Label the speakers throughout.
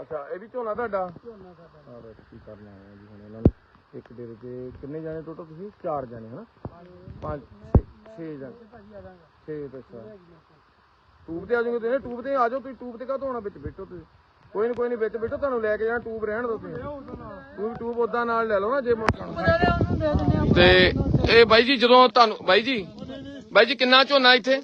Speaker 1: ਅੱਛਾ ਇਹ ਵੀ ਝੋਨਾ ਤੁਹਾਡਾ?
Speaker 2: ਝੋਨਾ ਸਾਡਾ।
Speaker 1: ਹਾਂ ਬਸ ਕੀ ਕਰਨਾ ਹੈ ਜੀ ਹੁਣ ਇਹਨਾਂ ਨੂੰ। ਇੱਕ ਡੇਰੇ ਤੇ ਕਿੰਨੇ ਜਾਣੇ ਟੋਟਲ ਤੁਸੀਂ? ਚਾਰ ਜਾਣੇ ਹਨਾ? ਪੰਜ। ਛੇ- ਛੇ ਜਾਣੇ।
Speaker 2: ਭਾਜੀ ਆ ਜਾਗਾ
Speaker 1: ਛੇ ਤੇ ਅੱਛਾ ਟੂਬ ਤੇ ਆ ਜਾਓਗੇ ਤੁਸੀਂ? ਟੂਬ ਤੇ ਆ ਜਾਓ ਤੁਸੀਂ। ਟੂਬ ਤੇ ਕਾ ਹੋਣਾ ਵਿੱਚ ਬੈਠੋ ਤੁਸੀਂ। ਕੋਈ ਨਹੀਂ ਕੋਈ ਨਹੀਂ ਵਿੱਚ ਬੈਠੋ। ਤੁਹਾਨੂੰ ਲੈ ਕੇ ਜਾਣਾ ਟੂਬ ਰਹਿਣ ਦਿਓ ਤੁਸੀਂ। ਟੂਬ ਟੂਬ ਉਦਾਂ ਨਾਲ ਲੈ ਲਓ ਨਾ ਜੇ ਮੋਟਰ
Speaker 2: ਉਹਨੂੰ ਦੇ ਦਿੰਦੇ ਆ।
Speaker 1: ਤੇ ਇਹ ਬਾਈ ਜੀ ਜਦੋਂ ਤੁਹਾਨੂੰ ਬਾਈ ਜੀ? ਬਾਈ ਜੀ ਕਿੰਨਾ ਝੋਨਾ ਇੱਥੇ?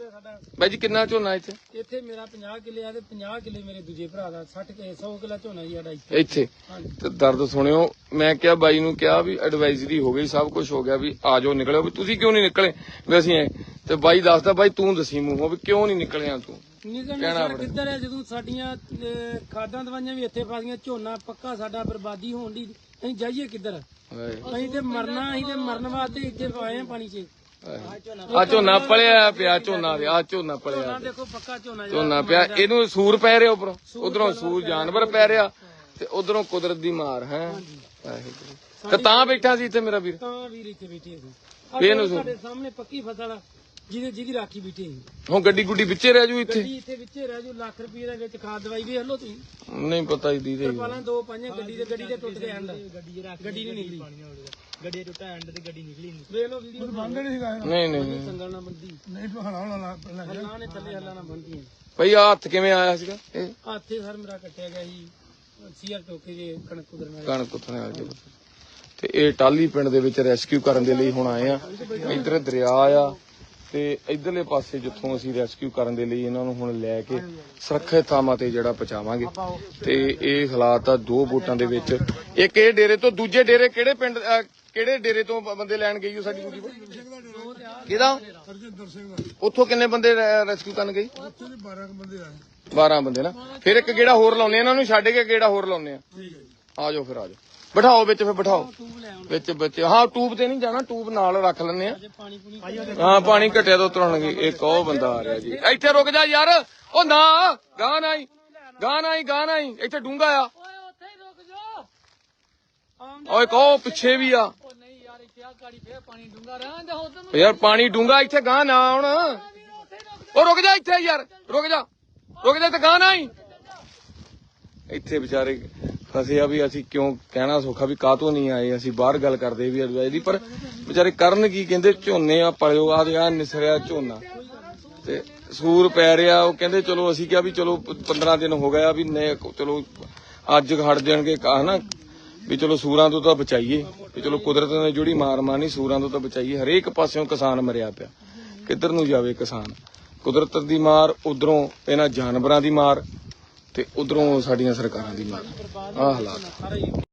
Speaker 1: ਬਾਈ ਜੀ ਕਿੰਨਾ ਝੋਨਾ ਇੱਥੇ?
Speaker 2: ਇੱਥੇ ਮੇਰਾ 50 ਕਿੱਲੇ ਆ ਤੇ 50 ਕਿੱਲੇ ਮੇਰੇ ਦੂਜੇ ਭਰਾ ਦਾ 60 ਕਿ 100 ਕਿੱਲਾ ਝੋਨਾ ਜੀ ਸਾਡਾ ਇੱਥੇ।
Speaker 1: ਇੱਥੇ?
Speaker 2: ਹਾਂਜੀ।
Speaker 1: ਤੇ ਦਰਦ ਸੁਣਿਓ ਮੈਂ ਕਿਹਾ ਬਾਈ ਨੂੰ ਕਿਹਾ ਵੀ ਐਡਵਾਈਜ਼ਰੀ ਹੋ ਗਈ ਸਭ ਕੁਝ ਹੋ ਗਿਆ ਵੀ ਆ ਜਾਓ ਨਿਕਲਿਓ। ਵੀ ਤੁਸੀਂ ਕਿਉਂ ਨਹੀਂ ਨਿਕਲੇ? ਵੀ ਅਸੀਂ ਐਂ। ਤੇ ਬਾਈ ਦੱਸਦਾ ਬਾਈ ਤੂੰ ਦਸੀ ਮੂੰਹੋਂ ਵੀ ਕਿਉਂ ਨਹੀਂ ਨਿਕਲਿਆ ਤੂੰ?
Speaker 2: ਨਿਕਲਣਾ ਸਰ। ਕਿੱਧਰ ਹੈ? ਜਦੋਂ ਸਾਡੀਆਂ ਖਾਦਾਂ ਦਵਾਈਆਂ ਵੀ ਇੱਥੇ ਫਸੀਆਂ ਝੋਨਾ ਪੱਕਾ ਸਾਡਾ ਬਰਬਾਦੀ ਹੋਣ ਦੀ ਅਸੀਂ ਜਾਈਏ ਕਿੱਧਰ? ਅਸੀਂ ਤੇ ਮਰਨਾ ਅਸੀਂ ਤੇ ਮਰਨ ਵਾਸਤੇ ਇੱਥੇ ਆਏ ਆ ਪਾਣੀ 'ਚ।
Speaker 1: ਆ ਝੋਨਾ ਪਲਿਆ ਪਿਆ ਝੋਨਾ ਦੇ ਆ ਝੋਨਾ ਪਲਿਆ
Speaker 2: ਝੋਨਾ ਦੇਖੋ ਪੱਕਾ ਝੋਨਾ।
Speaker 1: ਝੋਨਾ ਪਿਆ। ਇਹਨੂੰ ਸੂਰ ਪੈ ਰਿਹਾ ਉਪਰੋਂ। ਉਧਰੋਂ ਸੂਰ ਜਾਨਵਰ ਪੈ ਰਿਹਾ ਤੇ ਉਧਰੋਂ ਕੁਦਰਤ ਦੀ ਮਾਰ ਹੈ। ਤੇ ਤਾਂ ਬੈਠਾ ਸੀ ਇੱਥੇ ਮੇਰਾ ਵੀਰ।
Speaker 2: ਤਾਂ ਵੀਰ ਇੱਥੇ ਬੈਠੇ ਸੀ।
Speaker 1: ਇਹਨੂੰ
Speaker 2: ਸਾਡੇ ਸਾਹਮਣੇ ਪੱਕੀ ਫਸਲ ਆ, ਜਿਹਦੇ ਜਿਹਦੀ ਰਾਖੀ ਬੈਠੇ ਸੀ।
Speaker 1: ਹੁਣ ਗੱਡੀ ਗੁੱਡੀ ਵਿੱਚੇ ਰਹਿ ਜੂ ਇੱਥੇ।
Speaker 2: ਗੱਡੀ ਇੱਥੇ ਵਿੱਚੇ ਰਹਿ ਜੂ ਲੱਖ ਰੁਪਏ ਦੇ ਵਿੱਚ ਖਾਦ ਦਵਾਈ ਵੇਖ ਲਓ ਤੁਸੀਂ।
Speaker 1: ਨਹੀਂ ਪਤਾ ਜੀ ਦੀ
Speaker 2: ਪਾਲਾਂ ਦੋ ਪਾਈਆਂ ਗੱਡੀ ਦੇ ਗੱਡੀ ਦੇ ਟੁੱਟ ਗਏ ਹੰਡ ਗੱਡੀ ਗੱਡੀ ਨਹੀਂ ਨਿਕਲੀ
Speaker 3: ਗੱਡੀ ਟੁੱਟਾ ਐਂਡ ਤੇ ਗੱਡੀ ਨਿਕਲੀ ਨਹੀਂ
Speaker 2: ਵੇਖ ਲਓ ਵੀਡੀਓ ਬੰਦ ਨਹੀਂ ਸੀਗਾ
Speaker 1: ਨਹੀਂ ਨਹੀਂ
Speaker 2: ਸੰਗਲ ਨਾਲ ਬੰਦੀ।
Speaker 3: ਨਹੀਂ ਹਲਾਉਣਾ ਨਾ
Speaker 2: ਹੱਲਾਂ ਨੇ ਥੱਲੇ ਹੱਲਾਂ ਨਾਲ ਬੰਦੀਆਂ
Speaker 1: ਭਈ ਆ ਹੱਥ ਕਿਵੇਂ ਆਇਆ ਸੀਗਾ? ਇਹ
Speaker 2: ਹੱਥੇ ਸਰ ਮੇਰਾ ਕੱਟਿਆ ਗਿਆ ਜੀ ਸੀਆਰ ਟੋਕੇ ਜੇ ਕਣਕ ਕੁਦਰਨ ਵਾਲੇ।
Speaker 1: ਕਣਕ ਉੱਥੋਂ ਆ ਜੀ ਤੇ ਇਹ ਟਾਲੀ ਪਿੰਡ ਦੇ ਵਿੱਚ ਰੈਸਕਿਊ ਕਰਨ ਦੇ ਲਈ ਹੁਣ ਆਏ ਆ। ਇੱਧਰ ਦਰਿਆ ਆ ਤੇ ਇਧਰਲੇ ਪਾਸੇ ਜਿੱਥੋਂ ਅਸੀਂ ਰੈਸਕਿਊ ਕਰਨ ਦੇ ਲਈ ਇਹਨਾਂ ਨੂੰ ਹੁਣ ਲੈ ਕੇ ਸੁਰੱਖਿਅਤ ਥਾਵਾਂ ਤੇ ਜਿਹੜਾ ਪਹੁੰਚਾਵਾਂਗੇ। ਤੇ ਇਹ ਹਾਲਾਤ ਆ ਦੋ ਬੋਟਾਂ ਦੇ ਵਿੱਚ। ਇੱਕ ਇਹ ਡੇਰੇ ਤੋਂ ਦੂਜੇ ਡੇਰੇ ਕਿਹੜੇ ਪਿੰਡ ਅਹ, ਕਿਹੜੇ ਡੇਰੇ ਤੋਂ ਬੰਦੇ ਲੈਣ ਗਈ ਉਹ ਸਾਡੀ ਕੁੜੀ ਕਿਹਦਾ?
Speaker 3: ਹਰਜਿੰਦਰ ਸਿੰਘ ਦਾ।
Speaker 1: ਉੱਥੋਂ ਕਿੰਨੇ ਬੰਦੇ ਰੈਸਕਿਊ ਕਰਨ ਗਈ
Speaker 3: ਉੱਥੇ ਦੇ 12 ਕੁ ਬੰਦੇ ਆਏ।
Speaker 1: 12 ਬੰਦੇ ਨਾ। ਫਿਰ ਇੱਕ ਗੇੜਾ ਹੋਰ ਲਾਉਨੇ ਆ ਇਹਨਾਂ ਨੂੰ ਛੱਡ ਕੇ ਗੇੜਾ ਹੋਰ ਲਾਉਨੇ ਆ। ਆ ਜਾਓ ਫਿਰ ਆ ਜਾਓ। ਬਿਠਾਓ ਵਿੱਚ ਫਿਰ ਬਿਠਾਓ। ਵਿੱਚ ਬੱਚੇ ਹਾਂ ਟੂਬ ਤੇ ਨਹੀਂ ਜਾਣਾ ਟੂਬ ਨਾਲ ਰੱਖ ਲੈਣੇ ਆ। ਹਾਂ ਪਾਣੀ ਘਟਿਆ ਤੋਂ ਉਤਰਣਗੇ ਇੱਕ ਉਹ ਬੰਦਾ ਆ ਰਿਹਾ ਜੀ। ਇੱਥੇ ਰੁਕ ਜਾ ਯਾਰ। ਉਹ ਨਾ ਗਾਂ ਨਹੀਂ ਗਾਂ ਨਹੀਂ ਗਾਂ ਨਹੀਂ ਇੱਥੇ ਡੂੰਗਾ ਆ।
Speaker 2: ਓਏ ਉੱਥੇ ਹੀ ਰੁਕ ਜਾ
Speaker 1: ਓਏ ਕਹੋ ਪਿੱਛੇ ਵੀ ਆ। ਓ ਯਾਰ ਪਾਣੀ ਡੂੰਗਾ ਇੱਥੇ ਗਾਂ ਨਾ ਆਉਣ।
Speaker 2: ਉੱਥੇ ਰੁਕ
Speaker 1: ਜਾ ਇੱਥੇ ਯਾਰ, ਰੁਕ ਜਾ। ਰੁਕ ਜਾ ਤੇ ਗਾਂ ਨਹੀਂ ਇੱਥੇ ਵਿਚਾਰੇ ਫਸੇ ਆ ਵੀ ਅਸੀਂ ਕਿਉਂ ਕਹਿਣਾ ਸੌਖਾ ਵੀ ਕਾਹਤੋਂ ਨਹੀਂ ਆਏ, ਅਸੀਂ ਬਾਹਰ ਗੱਲ ਕਰਦੇ ਵੀ ਅਡਵਾਈਸ ਦੀ, ਪਰ ਵਿਚਾਰੇ ਕਰਨ ਕੀ ਕਹਿੰਦੇ, ਝੋਨੇ ਆ ਪਲਿਓ ਆ ਦੇ ਆ ਨਿਸਰਿਆ ਝੋਨਾ। ਤੇ ਸੂਰ ਪੈ ਰਿਹਾ, ਉਹ ਕਹਿੰਦੇ ਚਲੋ ਅਸੀਂ ਕਿਹਾ ਵੀ ਚਲੋ 15 ਦਿਨ ਹੋ ਗਿਆ ਵੀ ਨੇ ਚਲੋ ਅੱਜ ਹਟ ਜਾਣਗੇ, ਹਨਾ? ਵੀ ਚਲੋ ਸੂਰਾਂ ਤੋਂ ਤਾਂ ਬਚਾਈਏ, ਵੀ ਚਲੋ ਕੁਦਰਤ ਨੇ ਜਿਹੜੀ ਮਾਰ ਮਾਰਨੀ ਸੂਰਾਂ ਤੋਂ ਤਾਂ ਬਚਾਈਏ, ਹਰੇਕ ਪਾਸਿਓਂ ਕਿਸਾਨ ਮਰਿਆ ਪਿਆ। ਕਿੱਧਰ ਨੂੰ ਜਾਵੇ ਕਿਸਾਨ? ਕੁਦਰਤ ਦੀ ਮਾਰ ਉਧਰੋਂ ਇਹਨਾਂ ਜਾਨਵਰਾਂ ਦੀ ਮਾਰ ਤੇ ਉਧਰੋਂ ਸਾਡੀਆਂ ਸਰਕਾਰਾਂ ਦੀ ਮਾਰ। ਆਹ ਹਾਲਾਤ।